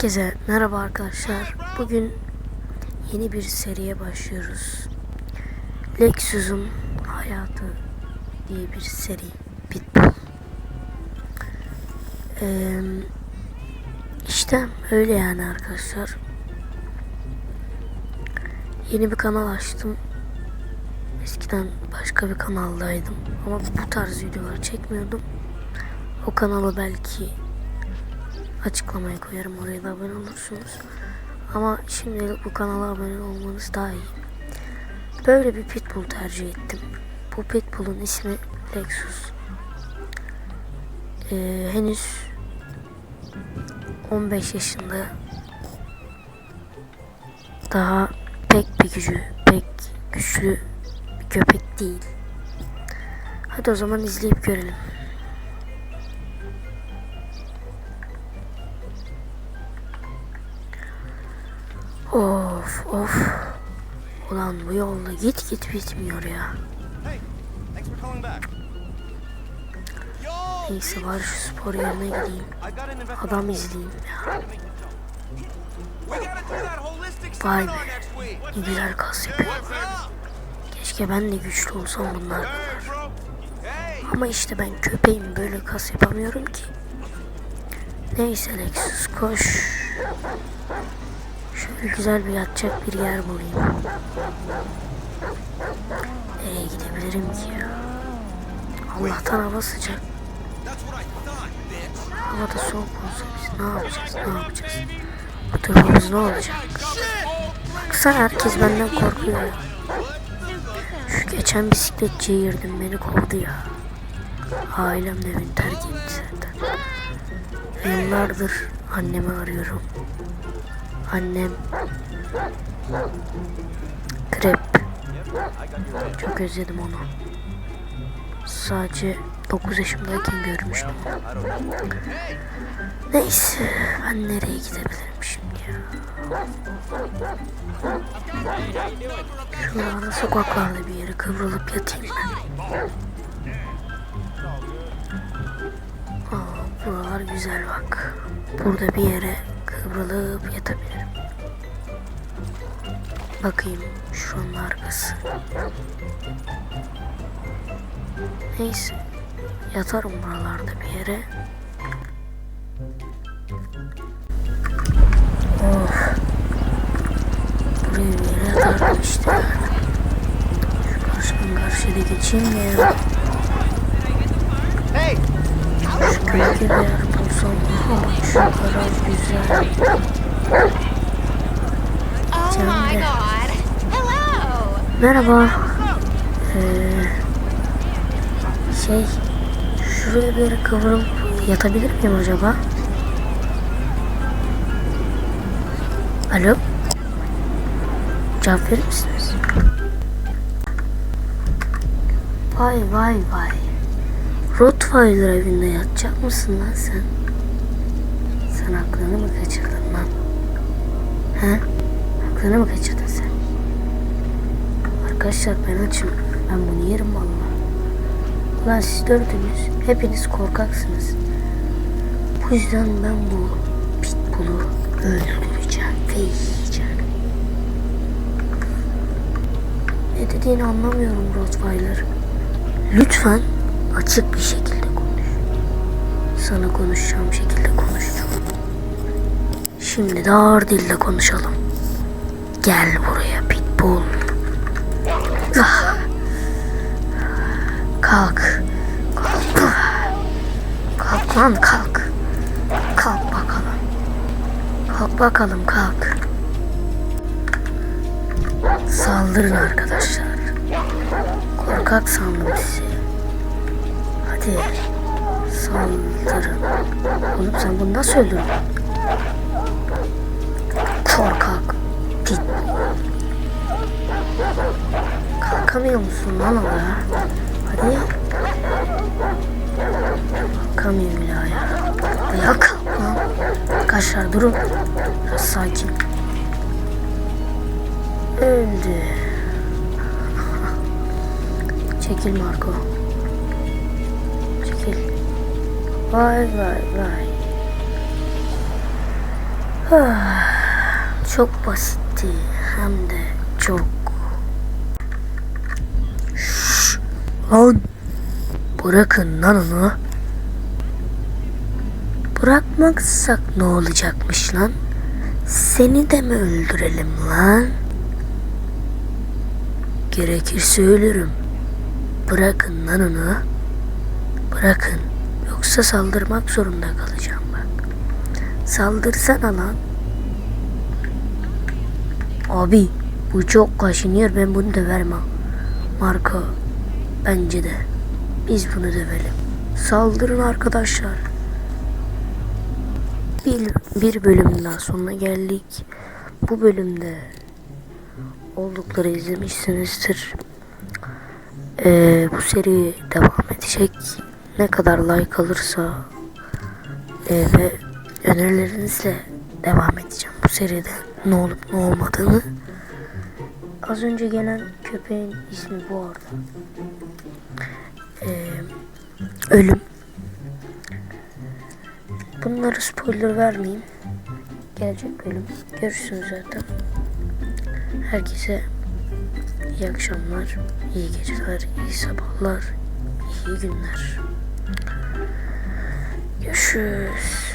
Herkese merhaba arkadaşlar. Bugün yeni bir seriye başlıyoruz. Lexus'un hayatı diye bir seri. Pitbull. Ee, işte öyle yani arkadaşlar. Yeni bir kanal açtım. Eskiden başka bir kanaldaydım. Ama bu tarz videolar çekmiyordum. O kanalı belki açıklamaya koyarım oraya da abone olursunuz. Ama şimdilik bu kanala abone olmanız daha iyi. Böyle bir pitbull tercih ettim. Bu pitbull'un ismi Lexus. Ee, henüz 15 yaşında daha pek bir gücü, pek güçlü bir köpek değil. Hadi o zaman izleyip görelim. Of of. Ulan bu yolda git git bitmiyor ya. Neyse var şu spor yerine gideyim. Adam izleyeyim ya. Vay be. Ne güzel kas yapıyor. Keşke ben de güçlü olsam bunlar. Ama işte ben köpeğim böyle kas yapamıyorum ki. Neyse Lexus koş. Şöyle güzel bir yatacak bir yer bulayım. Nereye gidebilirim ki ya? Allah'tan hava sıcak. Bitch. Havada soğuk olsa biz ne yapacağız ne yapacağız? Bu durumumuz ne olacak? Baksana herkes benden korkuyor. Şu geçen bisikletçiye girdim beni kovdu ya. Ailem de beni terk etti zaten. Yıllardır annemi arıyorum. Annem krep. Çok özledim onu. Sadece 9 yaşımdayken görmüştüm. Neyse ben nereye gidebilirim şimdi ya? Şuralarda sokaklarda bir yere kıvrılıp yatayım ben. Aa, buralar güzel bak. Burada bir yere kıvrılıp yatabilirim. Bakayım şuranın arkası. Neyse yatarım buralarda bir yere. Of. Buraya bir yere yatardım işte. Şu karşıdan karşıya da geçeyim ya? Hey, Şu gölge garaj güzel. Oh god. Hello. Merhaba. Ee, şey, şuraya bir yere yatabilir miyim acaba? Alo? Cevap verir misiniz? Vay vay vay. Rottweiler evinde yatacak mısın lan sen? Sen aklını mı kaçırdın lan? He? Aklını mı kaçırdın sen? Arkadaşlar ben açım. Ben bunu yerim vallahi. Ulan siz dördünüz hepiniz korkaksınız. Bu yüzden ben bu pitbull'u öldüreceğim ve yiyeceğim. Ne dediğini anlamıyorum Rottweiler. Lütfen açık bir şekilde konuş. Sana konuşacağım şekilde konuşacağım. Şimdi de ağır dilde konuşalım. Gel buraya pitbull. Ah. Kalk. Kalk. Kalk lan kalk. Kalk bakalım. Kalk bakalım kalk. Saldırın arkadaşlar. Korkak sandım sizi. Hadi. Saldırın. Oğlum sen bunu nasıl öldürdün? Korkak. Pit. Kalkamıyor musun lan oraya? Hadi. Kalkamıyor bile ayağa. Ayağa kalk lan. Arkadaşlar durun. Biraz sakin. Öldü. Çekil Marco. Çekil. Vay vay vay. Çok basitti hem de çok. Şşş, lan bırakın lan onu. Bırakmazsak ne olacakmış lan? Seni de mi öldürelim lan? Gerekirse ölürüm. Bırakın lan onu. Bırakın. Yoksa saldırmak zorunda kalacağım bak. Saldırsana lan. Abi bu çok kaşınıyor ben bunu döverim ha. Marco bence de biz bunu dövelim. Saldırın arkadaşlar. Bir, bir bölüm daha sonuna geldik. Bu bölümde oldukları izlemişsinizdir. Ee, bu seri devam edecek. Ne kadar like alırsa e, ve önerilerinizle devam edeceğim bu seride ne olup ne olmadığını. Az önce gelen köpeğin ismi bu arada. Ee, ölüm. Bunları spoiler vermeyeyim. Gelecek bölüm. Görürsünüz zaten. Herkese iyi akşamlar, iyi geceler, iyi sabahlar, iyi günler. Görüşürüz.